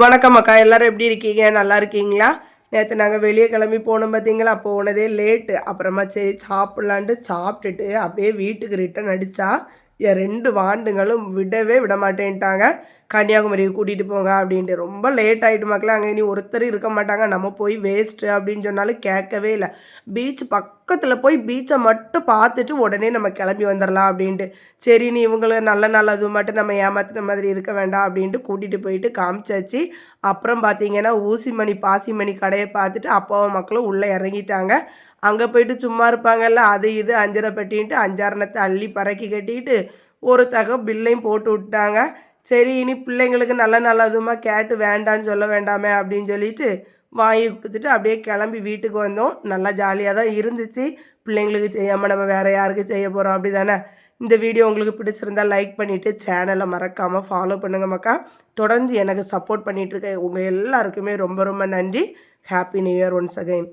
வணக்கம் அக்கா. எல்லாரும் எப்படி இருக்கீங்க? நல்லா இருக்கீங்களா? நேற்று நாங்கள் வெளியே கிளம்பி போனோம் பார்த்தீங்களா போனதே லேட்டு அப்புறமா சரி சாப்பிட்லான்ட்டு சாப்பிட்டுட்டு அப்படியே வீட்டுக்கு ரிட்டன் அடித்தா ரெண்டு வாண்டுங்களும் விடவே விட மாட்டேன்ட்டாங்க கன்னியாகுமரிக்கு கூட்டிகிட்டு போங்க அப்படின்ட்டு. ரொம்ப லேட் ஆகிட்டு மக்களே அங்கே இனி ஒருத்தர் இருக்க மாட்டாங்க. நம்ம போய் வேஸ்ட்டு அப்படின்னு சொன்னாலும் கேட்கவே இல்லை. பீச் பக்கத்தில் போய் பீச்சை மட்டும் பார்த்துட்டு உடனே நம்ம கிளம்பி வந்துடலாம் அப்படின்ட்டு. சரி நீ இவங்களுக்கு நல்ல நாள் அது மட்டும் நம்ம ஏமாத்துன மாதிரி இருக்க வேண்டாம் அப்படின்ட்டு கூட்டிகிட்டு போயிட்டு காமிச்சாச்சு. அப்புறம் பார்த்தீங்கன்னா ஊசிமணி பாசிமணி கடையை பார்த்துட்டு அப்பாவும் மக்களும் உள்ளே இறங்கிட்டாங்க. அங்கே போயிட்டு சும்மா இருப்பாங்கல்ல அது இது அஞ்சரை பெட்டின்ட்டு அஞ்சாரணத்தை அள்ளி பறக்கி கட்டிக்கிட்டு ஒரு தக பில்லையும் போட்டு விட்டாங்க சரி இனி பிள்ளைங்களுக்கு நல்ல நல்லதுமா கேட்டு வேண்டான்னு சொல்ல வேண்டாமே அப்படின்னு சொல்லிட்டு வாங்கி கொடுத்துட்டு அப்படியே கிளம்பி வீட்டுக்கு வந்தோம். நல்லா ஜாலியாக தான் இருந்துச்சு. பிள்ளைங்களுக்கு செய்யாமல் நம்ம வேறு யாருக்கு செய்ய போகிறோம் அப்படி தானே இந்த வீடியோ உங்களுக்கு பிடிச்சிருந்தா லைக் பண்ணிவிட்டு சேனலை மறக்காமல் ஃபாலோ பண்ணுங்க மக்கா. தொடர்ந்து எனக்கு சப்போர்ட் பண்ணிகிட்டு உங்கள் எல்லாருக்குமே ரொம்ப ரொம்ப நன்றி. Happy new year once again